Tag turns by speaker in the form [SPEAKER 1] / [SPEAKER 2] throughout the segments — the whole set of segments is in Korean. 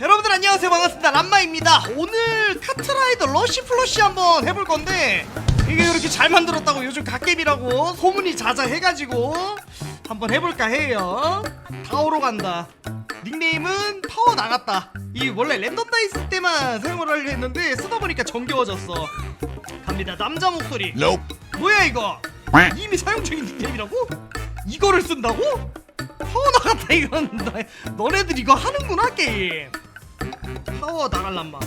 [SPEAKER 1] 여러분들 안녕하세요. 반갑습니다. 람마입니다. 오늘 카트라이더 러쉬 플러시 한번 해볼 건데 이게 이렇게 잘 만들었다고 요즘 갓겜이라고 소문이 자자해가지고 한번 해볼까 해요. 타오로 간다. 닉네임은 파워 나갔다. 이 원래 랜덤 다이스 때만 사용을 하려 했는데 쓰다 보니까 정겨워졌어. 갑니다. 남자 목소리.
[SPEAKER 2] Nope.
[SPEAKER 1] 뭐야 이거. 이미 사용 중인 닉네임이라고? 이거를 쓴다고? 파워 나갔다 이건. 너, 너네들 이거 하는구나 게임 파워 나갈란마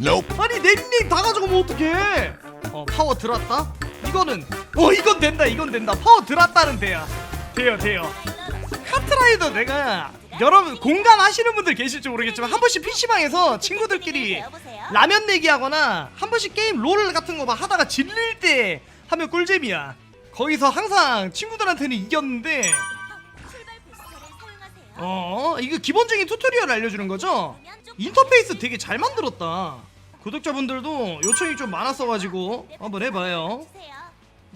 [SPEAKER 2] Nope.
[SPEAKER 1] 아니 내 닉네임 다 가져가면 어떡해? 어. 파워 들었다? 이거는 어 이건 된다 이건 된다. 파워 들었다는 돼야. 돼요 돼요. 카트라이더 내가 여러분 공감하시는 분들 계실지 모르겠지만 한 번씩 PC방에서 친구들끼리 라면 내기 하거나 한 번씩 게임 롤 같은 거 막 하다가 질릴 때 하면 꿀잼이야. 거기서 항상 친구들한테는 이겼는데 어 이거 기본적인 튜토리얼 알려주는 거죠? 인터페이스 되게 잘 만들었다 구독자분들도 요청이 좀 많았어가지고 한번 해봐요.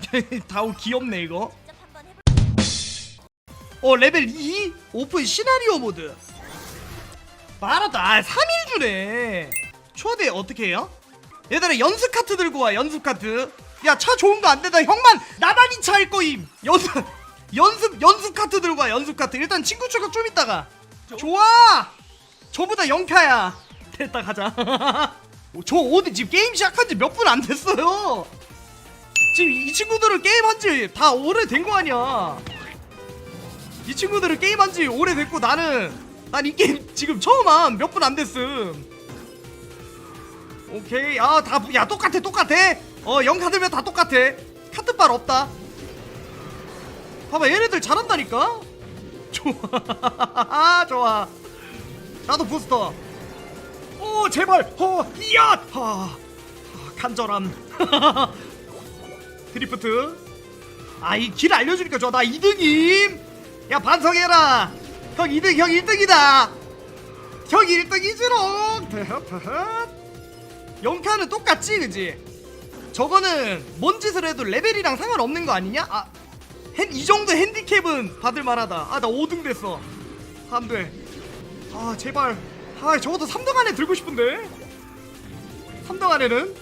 [SPEAKER 1] 다우 귀엽네 이거. 어 레벨 2 오픈 시나리오 모드 말하다 아 3일 주네 초대 어떻게 해요? 얘들아 연습 카트 들고 와 연습 카트 야 차 좋은 거안 된다 형만 나만 이차할 거임 연습 연습 연습 카트 들고 와 연습 카트. 일단 친구 추가 좀 있다가. 좋아! 저보다 영타야. 됐다 가자. 저 어디 지금 게임 시작한 지 몇 분 안 됐어요. 지금 이 친구들은 게임 한 지 다 오래된 거 아니야. 이 친구들은 게임한 지 오래됐고 나는 난 이 게임 지금 처음 한 몇 분 안 됐음. 오케이. 아다야 똑같아 똑같아. 어 영카들면 다 똑같아. 카트빨 없다 봐봐 얘네들 잘한다니까? 좋아. 아 좋아. 나도 부스터. 오 제발. 어 이야! 하 간절함. 드리프트. 아이 길 알려주니까 좋아. 나 2등임. 야 반성해라. 형 2등 형 1등이다. 형 1등이지롱. 영카는 똑같지 그지? 저거는 뭔 짓을 해도 레벨이랑 상관없는 거 아니냐? 아, 핸, 이 정도 핸디캡은 받을 만하다. 아 나 5등 됐어. 안돼. 아 제발. 아 적어도 3등 안에 들고 싶은데? 3등 안에는?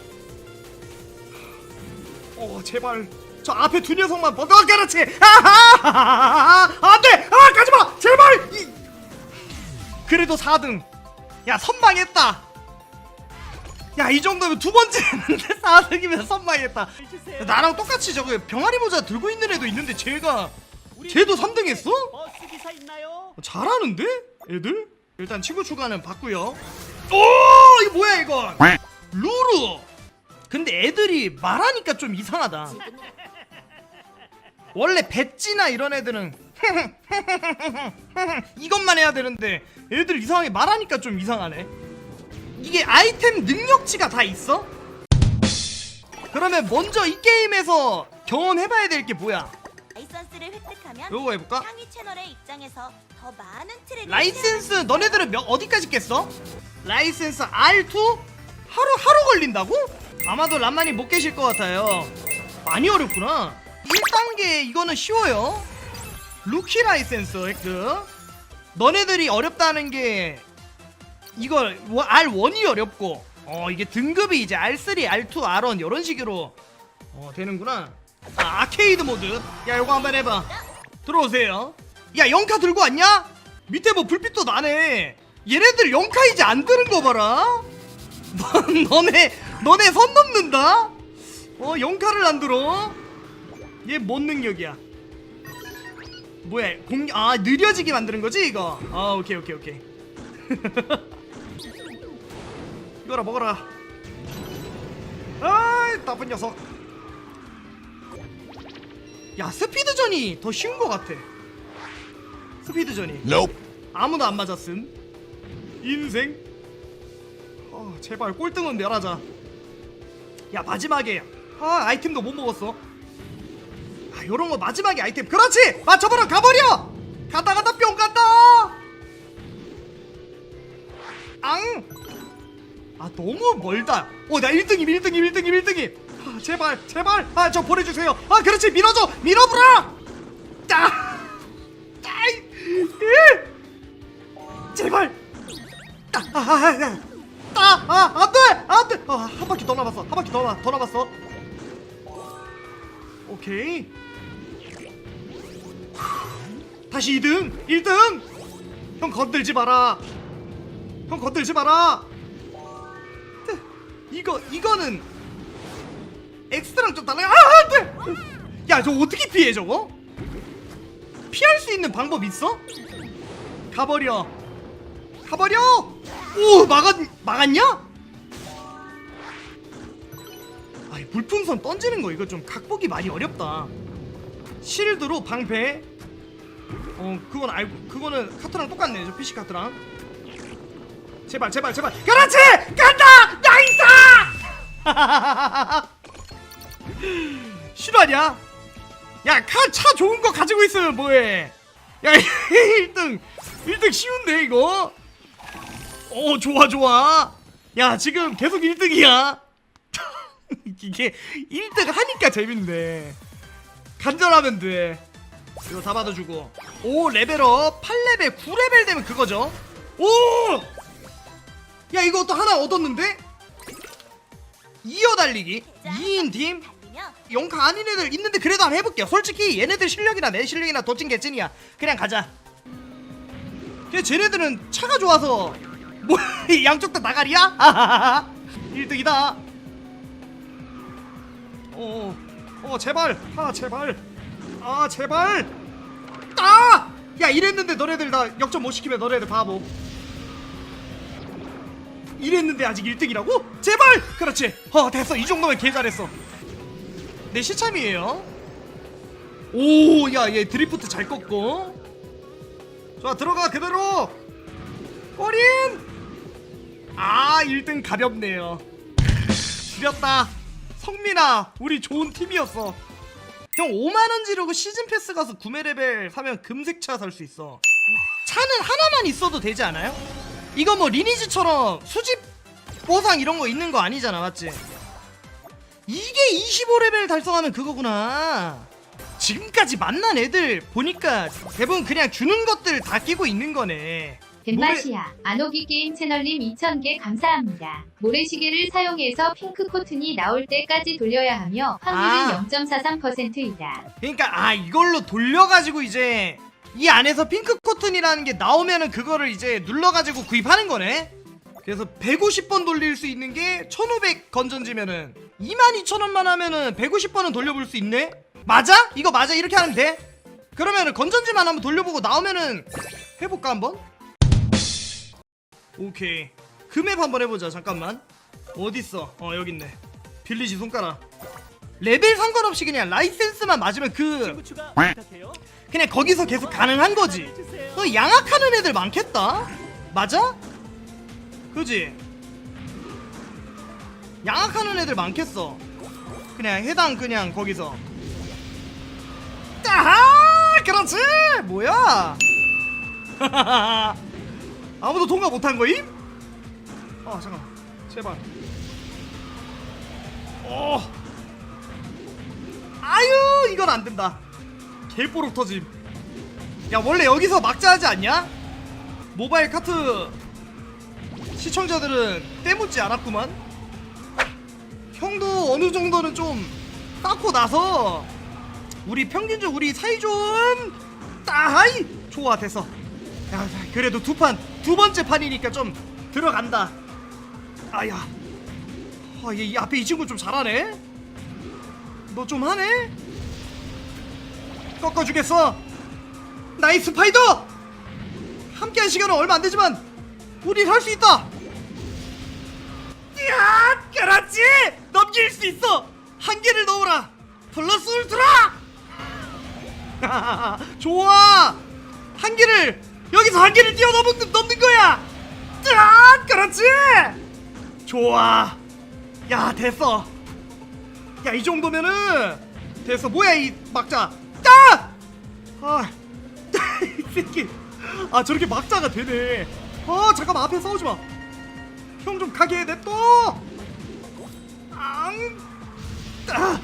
[SPEAKER 1] 어 제발. 저 앞에 두 녀석만 뻗어 그렇지. 아하! 안돼! 아 가지마! 제발! 이! 그래도 4등. 야 선망했다 야 이 정도면 두 번째 했는데 4등이면 선망했다 나랑 똑같이 저거 병아리 모자 들고 있는 애도 있는데 쟤가 쟤도 3등 했어?
[SPEAKER 3] 있나요?
[SPEAKER 1] 잘하는데? 애들? 일단 친구 추가는 받고요 오 이거 뭐야 이건. 루루 근데 애들이 말하니까 좀 이상하다 원래 배지나 이런 애들은 이것만 해야 되는데 애들 이상하게 말하니까 좀 이상하네 이게 아이템 능력치가 다 있어? 그러면 먼저 이 게임에서 경험해봐야 될 게 뭐야
[SPEAKER 4] 라이선스를 획득하면
[SPEAKER 1] 요거 해볼까?
[SPEAKER 4] 상위 채널의 입장에서 더 많은 트랙을
[SPEAKER 1] 라이센스 너네들은 몇 어디까지 깼어? 라이센스 R2 하루 하루 걸린다고? 아마도 람만이 못 계실 것 같아요. 많이 어렵구나. 1단계 이거는 쉬워요. 루키 라이센스 획득. 너네들이 어렵다는 게 이걸 R1이 어렵고 어 이게 등급이 이제 R3, R2, R1 이런 식으로 어 되는구나. 아 아케이드 모드. 야 이거 한번 해봐. 들어오세요. 야 영카 들고 왔냐? 밑에 뭐 불빛도 나네. 얘네들 영카 이제 안 드는 거 봐라. 너, 너네 너네 선 넘는다. 어 영카를 안 들어. 얘 뭔 능력이야? 뭐야 공아 느려지게 만드는 거지 이거? 아 오케이 오케이 오케이. 이거라 먹어라. 아이 나쁜 녀석. 야 스피드전이 더 쉬운 것 같아. 스피드전이
[SPEAKER 2] Nope.
[SPEAKER 1] 아무도 안 맞았음. 인생. 어, 제발 꼴등은 멸하자. 야 마지막에 아 아이템도 못 먹었어. 아 요런 거 마지막에 아이템 그렇지 맞춰버려 가버려. 가다 가다 뿅 간다. 앙. 아 너무 멀다. 어나 1등임 1등임 1등임 1등임. 아, 제발 제발 아 저 보내주세요. 아 그렇지 밀어줘 밀어보라. 짜. 짜이. 예. 제발 아, 아, 아, 아, 아, 안 돼! 안 돼! 아, 한 바퀴 더 남았어. 한 바퀴 더, 남- 더 남았어. 오케이. 다시 2등! 1등! 형 건들지 마라. 형 건들지 마라. 이거, 이거는 엑스트랑 좀 달라요. 아, 안 돼! 야, 저 어떻게 피해, 저거? 피할 수 있는 방법 있어? 가버려. 가버려! 오 막았 막았냐? 아이 물풍선 던지는 거 이거 좀 각보기 많이 어렵다. 실드로 방패. 어 그건 알고 그거는 카트랑 똑같네 저 PC 카트랑. 제발 제발 제발 그렇지 나이스! 실화냐? 야차 좋은 거 가지고 있으면 뭐해? 야 1등 1등 쉬운데 이거? 오 좋아 좋아 야 지금 계속 1등이야 이게 1등 하니까 재밌네 간절하면 돼 이거 다 받아주고 오 레벨업 8레벨 9레벨 되면 그거죠 오! 야 이거 또 하나 얻었는데? 이어 달리기. 2인 팀. 영카 아닌 애들 있는데 그래도 한번 해볼게요. 솔직히 얘네들 실력이나 내 실력이나 도찐 개찐이야. 그냥 가자. 걔 쟤네들은 차가 좋아서 뭐 양쪽 다 나가리야? 1등이다. 어, 어. 제발. 아 제발. 아 제발. 아! 야 이랬는데 너네들 나 역전 못 시키면 너네들 바보 이랬는데 아직 1등이라고? 제발! 그렇지. 어 됐어. 이 정도면 개 잘했어. 내 시참이에요. 오야 얘 드리프트 잘 꺾고. 자 들어가 그대로. 꼬린! 아 1등 가볍네요. 지렸다. 성민아 우리 좋은 팀이었어. 형 5만원 지르고 시즌 패스 가서 구매 레벨 사면 금색차 살 수 있어. 차는 하나만 있어도 되지 않아요? 이거 뭐 리니지처럼 수집 보상 이런 거 있는 거 아니잖아 맞지? 이게 25레벨 달성하면 그거구나 지금까지 만난 애들 보니까 대부분 그냥 주는 것들 다 끼고 있는 거네
[SPEAKER 3] 덴마시아 아노기 게임 채널님 2000개 감사합니다. 모래시계를 사용해서 핑크 코튼이 나올 때까지 돌려야 하며 확률은
[SPEAKER 1] 아.
[SPEAKER 3] 0.43%이다.
[SPEAKER 1] 그러니까 아 이걸로 돌려가지고 이제 이 안에서 핑크 코튼이라는 게 나오면은 그거를 이제 눌러가지고 구입하는 거네. 그래서 150번 돌릴 수 있는 게 1500 건전지면은 22,000원만 하면은 150번은 돌려볼 수 있네? 맞아? 이거 맞아? 이렇게 하면 돼? 그러면은 건전지만 한번 돌려보고 나오면은 해볼까 한번? 오케이. 그맵 한번 해보자. 잠깐만. 어딨어? 어 여깄네. 빌리지 손가락. 레벨 상관없이 그냥 라이센스만 맞으면 그 그냥 거기서 계속 가능한 거지. 어, 양악하는 애들 많겠다. 맞아? 그지? 양악하는 애들 많겠어. 그냥 해당 그냥 거기서. 아하! 그렇지! 뭐야? 아무도 통과 못한 거임? 아 잠깐 제발. 어. 아유 이건 안 된다 개뽀록 터짐. 야 원래 여기서 막자 하지 않냐? 모바일 카트 시청자들은 때묻지 않았구만. 형도 어느 정도는 좀 쌓고 나서 우리 평균적 우리 사이좋은 따하이! 좋아 됐어. 야 그래도 두 판 두 번째 판이니까 좀 들어간다. 아야. 아, 얘, 이 앞에 이 친구 좀 잘하네? 너 좀 하네 꺾어주겠어? 나이스 파이더! 함께한 시간은 얼마 안 되지만 우린 할 수 있다! 이야 그렇지! 넘길 수 있어! 한 개를 넣어라! 플러스 울트라! 좋아! 한 개를 여기서 한 개를 뛰어넘는 넘는 거야! 짠 그렇지! 좋아! 야 됐어! 야 이 정도면은 됐어. 뭐야 이 막자 짜! 아, 이 새끼 아 저렇게 막자가 되네 아 잠깐만 앞에 싸우지 마 형 좀 가게 냅둬 앙 아,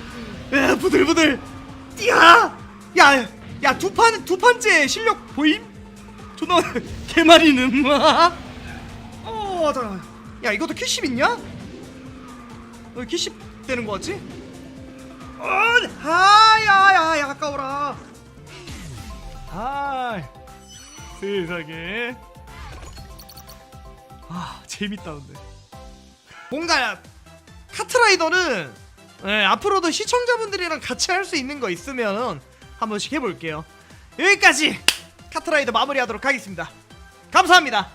[SPEAKER 1] 야, 부들부들 야, 야, 야, 두 판, 두 판째 실력 보임? 존나 개말이는 어, 잠깐. 야 이것도 퀴십 있냐? 너 퀴십 되는 거 같지? 어, 아야야야 아까워라. 아 세상에. 아 재밌다 근데. 뭔가 카트라이더는 예, 앞으로도 시청자분들이랑 같이 할 수 있는 거 있으면 한 번씩 해볼게요. 여기까지 카트라이더 마무리하도록 하겠습니다. 감사합니다.